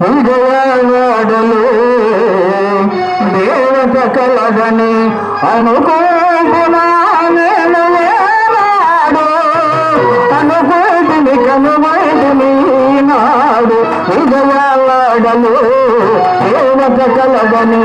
విజయవాడలో దేవత కలగని అనుకుంటున్నా నేను ఏనాడు అనుకుంటుని కనుగొంటుని నాడు విజయవాడలో దేవత కలగని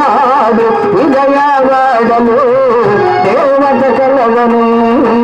నాడు విజయవాడలు దేవత కలగని నీ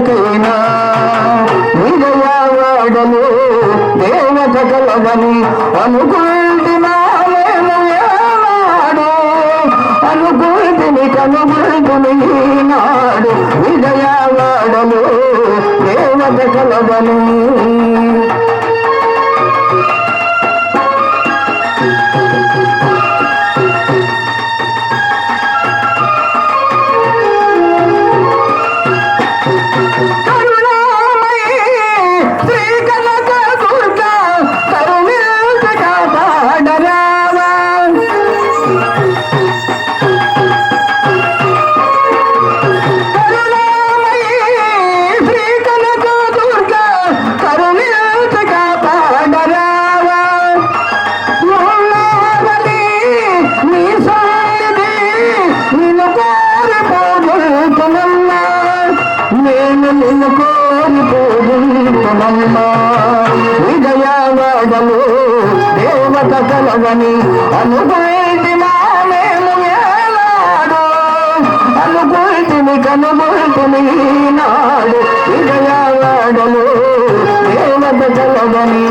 జన్మలకైనా విజయవాడలు దేవత కలగని అనుకుంటున్నాడు అనుకుంటుని కనుగొంటుని నాడు విజయవాడలు దేవత కలగని విజయవాడలు దేవత కలగని అనుకుంటి అనుకుంటిని కనుగొంటిని నాడు విజయవాడలు దేవత కలగని